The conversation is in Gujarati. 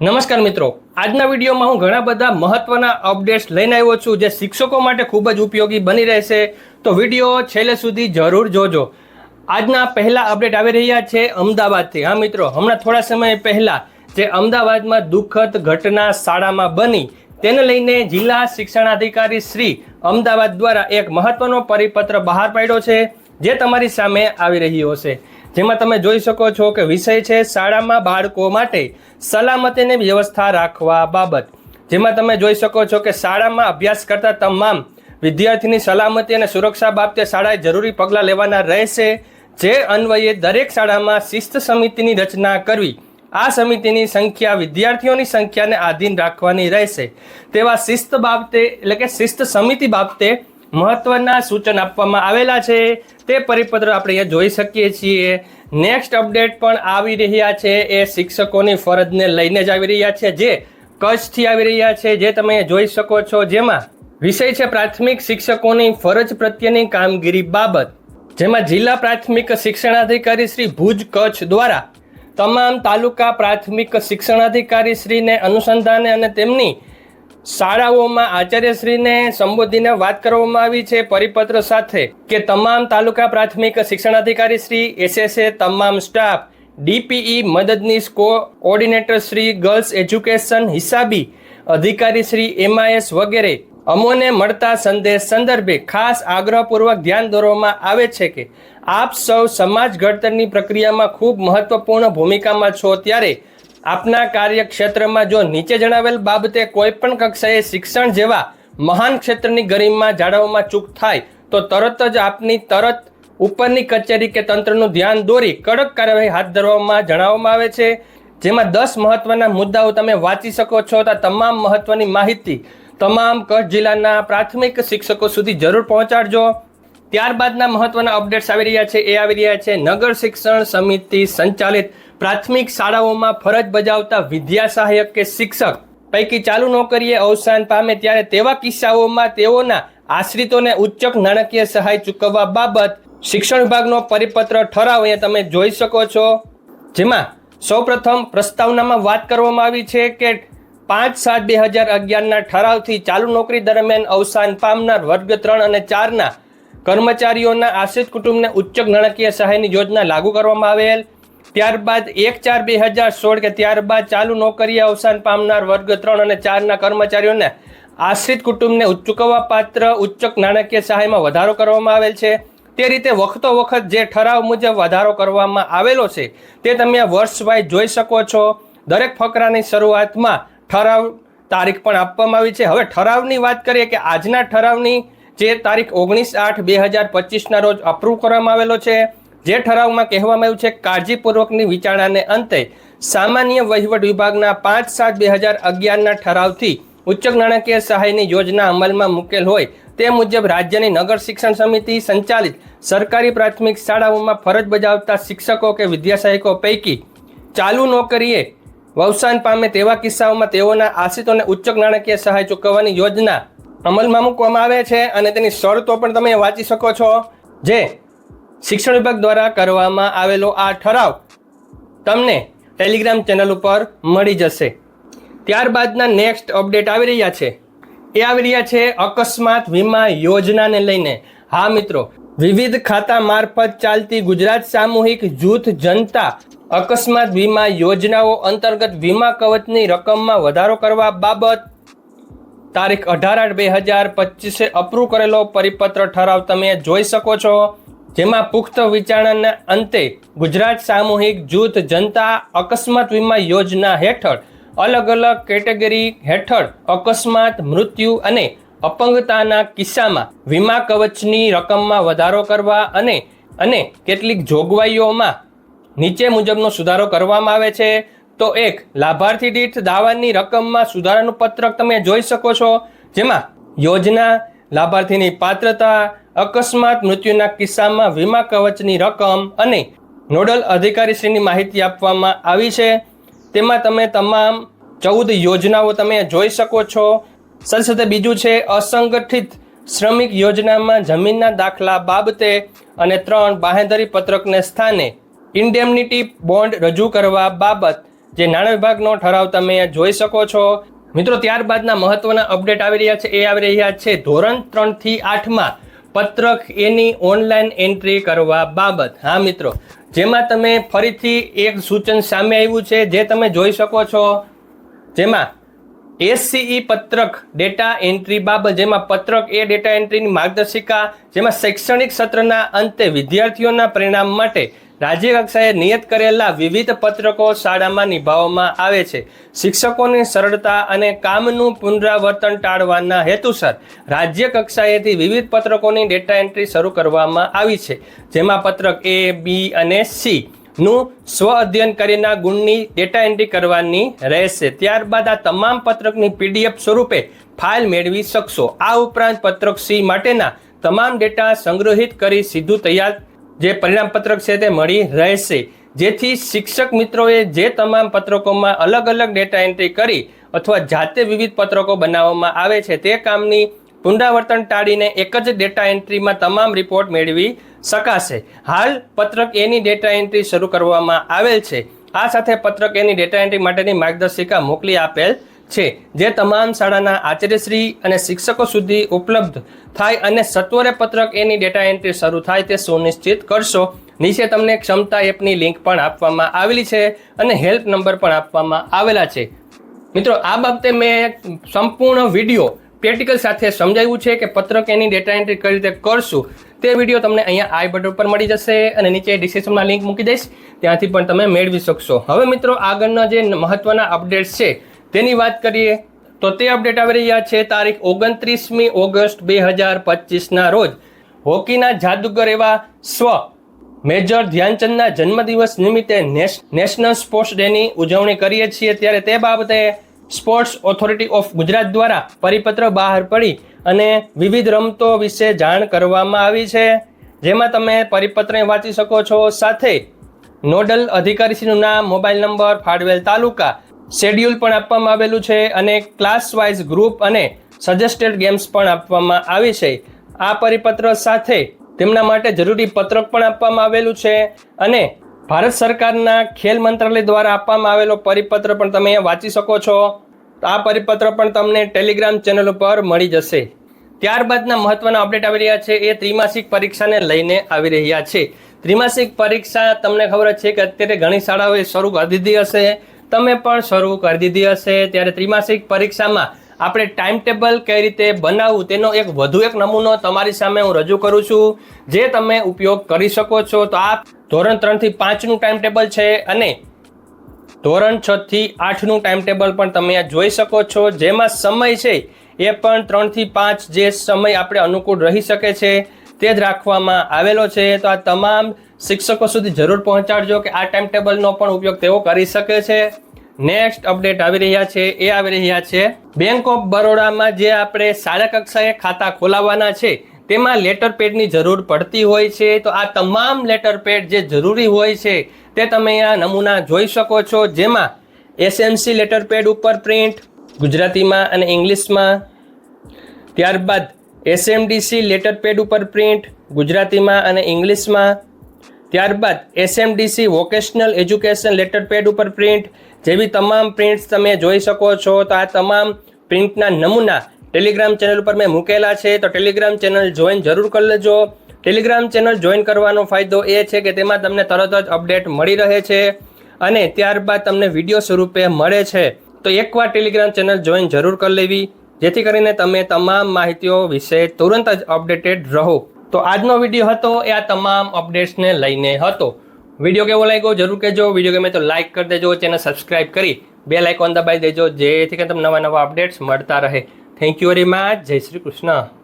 નમસ્કાર મિત્રો. આજના વિડીયોમાં હું ઘણા બધા મહત્વના અપડેટ્સ લઈને આવ્યો છું જે શિક્ષકો માટે ખૂબ જ ઉપયોગી બની રહેશે. તો વીડિયો છેલ્લે સુધી જરૂર જોજો. આજના પહેલા અપડેટ આવી રહ્યા છે અમદાવાદથી. હા મિત્રો, હમણાં થોડા સમય પહેલા જે અમદાવાદમાં દુઃખદ ઘટના શાળામાં બની, તેને લઈને જિલ્લા શિક્ષણાધિકારી શ્રી અમદાવાદ દ્વારા એક મહત્વનો પરિપત્ર બહાર પાડ્યો છે, જે તમારી સામે આવી રહ્યો છે. જેમાં તમે જોઈ શકો છો કે વિષય છે શાળામાં બાળકો માટે સલામતીની વ્યવસ્થા રાખવા બાબત. જેમાં તમે જોઈ શકો છો કે શાળામાં અભ્યાસ કરતા તમામ વિદ્યાર્થીની સલામતી અને સુરક્ષા બાબતે શાળાએ જરૂરી પગલાં લેવાના રહેશે. જે અન્વયે દરેક શાળામાં શિસ્ત સમિતિની રચના કરવી. આ સમિતિની સંખ્યા વિદ્યાર્થીઓની સંખ્યાને આધીન રાખવાની રહેશે. તેવા શિસ્ત બાબતે એટલે કે શિસ્ત સમિતિ બાબતે મહત્વના સૂચન આપવામાં આવેલા છે. તે પરિપત્ર આપણે અહીંયા જોઈ શકીએ છીએ. નેક્સ્ટ અપડેટ પણ આવી રહ્યા છે. એ શિક્ષકોની ફરજને લઈને જ આવી રહ્યા છે. જે કચ્છથી આવી રહ્યા છે, જે તમે જોઈ શકો છો. જેમાં વિષય છે પ્રાથમિક શિક્ષકોની ફરજ પ્રત્યેની કામગીરી બાબત. જેમાં જિલ્લા પ્રાથમિક શિક્ષણાધિકારી શ્રી ભુજ કચ્છ દ્વારા તમામ તાલુકા પ્રાથમિક શિક્ષણાધિકારી શ્રીને અનુસંધાને અને તેમની શાળાઓમાં આચાર્યશ્રીને સંબોધીને વાત કરવામાં આવી છે પરિપત્ર સાથે કે તમામ તાલુકા પ્રાથમિક શિક્ષણાધિકારી શ્રી, એસએસએ તમામ સ્ટાફ, ડીપીઈ મદદનીશ કોઓર્ડિનેટર શ્રી, ગર્લ્સ એજ્યુકેશન હિસાબી અધિકારી શ્રી, એમઆઈએસ વગેરે અમોને મળતા સંદેશ સંદર્ભે ખાસ આગ્રહપૂર્વક ધ્યાન દોરવામાં આવે છે કે આપ સૌ સમાજ ઘડતરની પ્રક્રિયામાં ખૂબ મહત્વપૂર્ણ ભૂમિકામાં છો ત્યારે આપના કાર્યક્ષેત્રમાં જો નીચે જણાવેલ બાબતે કોઈ પણ કક્ષાએ શિક્ષણ જેવા મહાન ક્ષેત્રની ગરિમા જાળવવામાં ચૂક થાય, તો તરત જ આપની તરત ઉપરની કચેરી કે તંત્રનું ધ્યાન દોરી કડક કાર્યવાહી હાથ ધરવામાં જણાવવામાં આવે છે. જેમાં દસ મહત્વના મુદ્દાઓ તમે વાંચી શકો છો, તો તમામ મહત્વની માહિતી તમામ કચ્છ જિલ્લાના પ્રાથમિક શિક્ષકો સુધી જરૂર પહોંચાડજો. ત્યારબાદના મહત્વના અપડેટ્સ આવી રહ્યા છે, એ આવી રહ્યા છે. નગર શિક્ષણ સમિતિ સંચાલિત પ્રાથમિક શાળાઓમાં ફરજ બજાવતા વિદ્યા સહાયક કે શિક્ષક પૈકી ચાલુ નોકરીએ અવસાન પામે ત્યારે તેવા કિસ્સાઓમાં તેઓના આશ્રિતોને ઉચ્ચક નાણાકીય સહાય ચૂકવવા બાબત શિક્ષણ વિભાગનો પરિપત્ર ઠરાવ અહીંયા તમે જોઈ શકો છો. જેમાં સૌપ્રથમ પ્રસ્તાવનામાં વાત કરવામાં આવી છે કે પાંચ સાત બે હજાર અગિયારના ઠરાવથી ચાલુ નોકરી દરમિયાન અવસાન પામનાર વર્ગ ત્રણ અને ચારના કર્મચારીઓના આશ્રિત કુટુંબને ઉચ્ચક નાણાકીય સહાયની યોજના લાગુ કરવામાં આવેલ. ત્યારબાદ એક ચાર બે હજાર સોળ કે ત્યારબાદ ચાલુ નોકરીએ અવસાન પામનાર વર્ગ ત્રણ અને ચારના કર્મચારીઓને આશ્રિત કુટુંબને ચૂકવવા પાત્ર ઉચ્ચક નાણાકીય સહાયમાં વધારો કરવામાં આવેલ છે. તે રીતે વખતો વખત જે ઠરાવ મુજબ વધારો કરવામાં આવેલો છે, તે તમે વર્ષ વાઇઝ જોઈ શકો છો. દરેક ફકરાની શરૂઆતમાં ઠરાવ તારીખ પણ આપવામાં આવી છે. હવે ઠરાવની વાત કરીએ કે આજના ઠરાવની જે તારીખ ઓગણીસ આઠ બે હજાર પચીસના રોજ અપ્રૂવ કરવામાં આવેલો છે. જે ઠરાવમાં કહેવામાં આવ્યું છે, કાળજીપૂર્વકની વિચારણાને અંતે સામાન્ય વહીવટ વિભાગના પાંચ સાત બે હજાર અગિયારના ઠરાવથી ઉચ્ચક નાણાકીય સહાયની યોજના અમલમાં મૂકેલ હોય તે મુજબ રાજ્યની નગર શિક્ષણ સમિતિ સંચાલિત સરકારી પ્રાથમિક શાળાઓમાં ફરજ બજાવતા શિક્ષકો કે વિદ્યાસહાયકો પૈકી ચાલુ નોકરીએ વવસાન પામે તેવા કિસ્સાઓમાં તેઓના આશ્રિતોને ઉચ્ચક નાણાકીય સહાય ચૂકવવાની યોજના અમલમાં મૂકવામાં આવે છે અને તેની શરતો પણ તમે વાંચી શકો છો. જે શિક્ષણ વિભાગ દ્વારા કરવામાં આવેલો આ ઠરાવ તમને ટેલિગ્રામ ચેનલ ઉપર મળી જશે. ત્યારબાદના નેક્સ્ટ અપડેટ આવી રહ્યા છે. એ આવી રહ્યા છે અકસ્માત વીમા યોજનાને લઈને. હા મિત્રો, વિવિધ ખાતા મારફત ચાલતી ગુજરાત સામૂહિક જૂથ જનતા અકસ્માત વીમા યોજનાઓ અંતર્ગત વીમા કવચની રકમમાં વધારો કરવા બાબત તારીખ અઢાર આઠ બે હજાર પચીસે અપ્રૂવ કરેલો પરિપત્ર ઠરાવ તમે જોઈ શકો છો. જેમાં પુખ્ત વિચારણાના અંતે ગુજરાત સામૂહિક જૂથ જનતા અકસ્માત વીમા યોજના હેઠળ અલગ અલગ કેટેગરી હેઠળ અકસ્માત, મૃત્યુ અને અપંગતાના કિસ્સામાં વીમા કવચની રકમમાં વધારો કરવા અને અને કેટલીક જોગવાઈઓમાં નીચે મુજબનો સુધારો કરવામાં આવે છે. તો એક, લાભાર્થી દીઠ દાવાની રકમમાં સુધારાનું પત્રક તમે જોઈ શકો છો, જેમાં યોજના, લાભાર્થીની પાત્રતા અકસ્માત મૃત્યુના કિસ્સામાં વીમા કવચની રકમ અને નોડલ અધિકારીશ્રીની માહિતી આપવામાં આવી છે. તેમાં તમે તમામ ચૌદ યોજનાઓ તમે જોઈ શકો છો. સાથે બીજું છે, અસંગઠિત શ્રમિક યોજનામાં જમીનના દાખલા બાબતે અને ત્રણ બાહેંધરી પત્રકને સ્થાને ઇન્ડેમનિટી બોન્ડ રજૂ કરવા બાબત, જે નાણાં વિભાગનો ઠરાવ તમે જોઈ શકો છો. મિત્રો, ત્યારબાદના મહત્વના અપડેટ આવી રહ્યા છે, એ આવી રહ્યા છે. ધોરણ ત્રણથી આઠમાં પત્રક એની ઓનલાઈન એન્ટ્રી કરવા બાબત. હા, મિત્રો. જેમાં તમે ફરીથી એક સૂચન સામે આવ્યું છે, જે તમે જોઈ શકો છો. જેમાં એસસીઈ પત્રક ડેટા એન્ટ્રી બાબત, જેમાં પત્રક એ ડેટા એન્ટ્રીની માર્ગદર્શિકા, જેમાં શૈક્ષણિક સત્રના અંતે વિદ્યાર્થીઓના પરિણામ માટે રાજ્ય કક્ષાએ નિયત કરેલા વિવિધ પત્રકો શાળામાં નિભાવવામાં આવે છે. શિક્ષકોની સરળતા અને કામનું પુનરાવર્તન ટાળવાના હેતુસર રાજ્ય કક્ષાએથી વિવિધ પત્રકોની ડેટા એન્ટ્રી શરૂ કરવામાં આવી છે. જેમાં પત્રક એ બી અને સી નું સ્વ અધ્યયન કરીના ગુણની ડેટા એન્ટ્રી કરવાની રહેશે. ત્યારબાદ આ તમામ પત્રકની પીડીએફ સ્વરૂપે ફાઇલ મેળવી શકશો. આ ઉપરાંત પત્રક સી માટેના તમામ ડેટા સંગ્રહિત કરી સીધું તૈયાર જે પરિણામ પત્રક છે તે મળી રહેશે. જેથી શિક્ષક મિત્રોએ જે તમામ પત્રકોમાં અલગ અલગ ડેટા એન્ટ્રી કરી અથવા જાતે વિવિધ પત્રકો બનાવવામાં આવે છે તે કામની પુનરાવર્તન ટાળીને એક જ ડેટા એન્ટ્રીમાં તમામ રિપોર્ટ મેળવી શકાશે. હાલ પત્રક એની ડેટા એન્ટ્રી શરૂ કરવામાં આવેલ છે. આ સાથે પત્રક એની ડેટા એન્ટ્રી માટેની માર્ગદર્શિકા મોકલી આપેલ છે, જે તમામ શાળાના આચાર્યશ્રી અને શિક્ષકો સુધી ઉપલબ્ધ થાય અને સત્વરે પત્રક એની ડેટા એન્ટ્રી શરૂ થાય તે સુનિશ્ચિત કરશો. નીચે તમને ક્ષમતા એપની લિંક પણ આપવામાં આવેલી છે અને હેલ્પ નંબર પણ આપવામાં આવેલા છે. મિત્રો, આ બાબતે મેં સંપૂર્ણ વીડિયો પ્રેક્ટિકલ સાથે સમજાવ્યું છે કે પત્રક એની ડેટા એન્ટ્રી કઈ રીતે કરશું. તે વીડિયો તમને અહીંયા આઈ બટન પર મળી જશે અને નીચે ડિસ્ક્રિપ્શનમાં લિંક મૂકી દઈશ. ત્યાંથી પણ તમે મેળવી શકશો. હવે મિત્રો, આગળના જે મહત્વના અપડેટ્સ છે તેની વાત કરીએ તો તે અપડેટ આવી રહ્યા છે તારીખ ઓગણત્રીસમી ઓગસ્ટ બે હજાર પચીસના રોજ. હોકીના જાદુગર એવા સ્વ મેજર ધ્યાનચંદના જન્મદિવસ નિમિત્તે નેશ- નેશનલ સ્પોર્ટ્સ ડેની ઉજવણી કરીએ છીએ ત્યારે તે બાબતે સ્પોર્ટ્સ ઓથોરિટી ઓફ ગુજરાત દ્વારા પરિપત્ર બહાર પડી અને વિવિધ રમતો વિશે જાણ કરવામાં આવી છે. જેમાં તમે પરિપત્રને વાંચી શકો છો. સાથે નોડલ અધિકારીશ્રીનું નામ, મોબાઈલ નંબર, ફાળવેલ તાલુકા શેડ્યુલ પણ આપવામાં આવેલું છે અને ક્લાસ વાઇઝ ગ્રુપ અને સજેસ્ટેડ ગેમ્સ પણ આપવામાં આવી છે. આ પરિપત્ર સાથે તેમના માટે જરૂરી પત્રક પણ આપવામાં આવેલું છે અને ભારત સરકારના ખેલ મંત્રાલય દ્વારા આપવામાં આવેલો પરિપત્ર પણ તમે વાંચી શકો છો. આ પરિપત્ર પણ તમને ટેલિગ્રામ ચેનલ ઉપર મળી જશે. ત્યારબાદના મહત્વના અપડેટ આવી રહ્યા છે. એ ત્રિમાસિક પરીક્ષાને લઈને આવી રહ્યા છે. ત્રિમાસિક પરીક્ષા તમને ખબર છે કે અત્યારે ઘણી શાળાઓએ શરૂ કરી દીધી હશે. તમે પણ શરૂ કરી દીધી હશે. ત્યારે ત્રિમાસિક પરીક્ષામાં આપણે ટાઈમ ટેબલ કઈ રીતે બનાવવું તેનો એક વધુ એક નમૂનો તમારી સામે હું રજૂ કરું છું. જે તમે ઉપયોગ કરી શકો છો તો આ ધોરણ ત્રણથી પાંચનું ટાઈમ ટેબલ છે અને ધોરણ છ થી આઠનું ટાઈમ ટેબલ પણ તમે આ જોઈ શકો છો. જેમાં સમય છે એ પણ ત્રણથી પાંચ જે સમય આપણે અનુકૂળ રહી શકે છે તે જ રાખવામાં આવેલો છે. તો આ તમામ શિક્ષકો સુધી જરૂર પહોંચાડજો કે આ ટાઈમ ટેબલનો પણ ઉપયોગ તેઓ કરી શકે છે. નેક્સ્ટ અપડેટ આવી રહ્યા છે, એ આવી રહ્યા છે. બેંક ઓફ બરોડામાં જે આપણે શાળા કક્ષાએ ખાતા ખોલાવવાના છે, તેમાં લેટર પેડની જરૂર પડતી હોય છે. તો આ તમામ લેટર પેડ જે જરૂરી હોય છે, તે તમે આ નમૂના જોઈ શકો છો, જેમાં એસએમસી લેટર પેડ ઉપર પ્રિન્ટ ગુજરાતીમાં અને ઇંગ્લિશમાં. ત્યારબાદ એસએમડીસી લેટર પેડ ઉપર પ્રિન્ટ ગુજરાતીમાં અને ઇંગ્લિશમાં. ત્યારબાદ SMDC vocational education letter pad ઉપર પ્રિન્ટ જેવી તમામ પ્રિન્ટ્સ તમે જોઈ શકો છો. તો આ તમામ પ્રિન્ટના નમૂના ટેલિગ્રામ ચેનલ ઉપર મેં મૂકેલા છે. તો ટેલિગ્રામ ચેનલ જોઈન જરૂર કરી લેજો. ટેલિગ્રામ ચેનલ જોઈન કરવાનો ફાયદો એ છે કે તેમાં તમને તરત જ અપડેટ મળી રહે છે અને ત્યારબાદ તમને વીડિયો સ્વરૂપે મળે છે. તો એકવાર ટેલિગ્રામ ચેનલ જોઈન જરૂર કરી લેવી, જેથી કરીને તમે તમામ માહિતીઓ વિશે તુરંત જ અપડેટેડ રહો. તો આજનો વીડિયો હતો એ આ તમામ અપડેટ્સને લઈને હતો. વીડિયો કેવો લાગ્યો જરૂર કહેજો. વીડિયો ગમે તો લાઇક કરી દેજો, ચેનલ સબસ્ક્રાઇબ કરી બે લાઇકોન દબાવી દેજો, જેથી કરીને તમને નવા નવા અપડેટ્સ મળતા રહે. થેન્ક યુ વેરી મચ જય શ્રી કૃષ્ણ.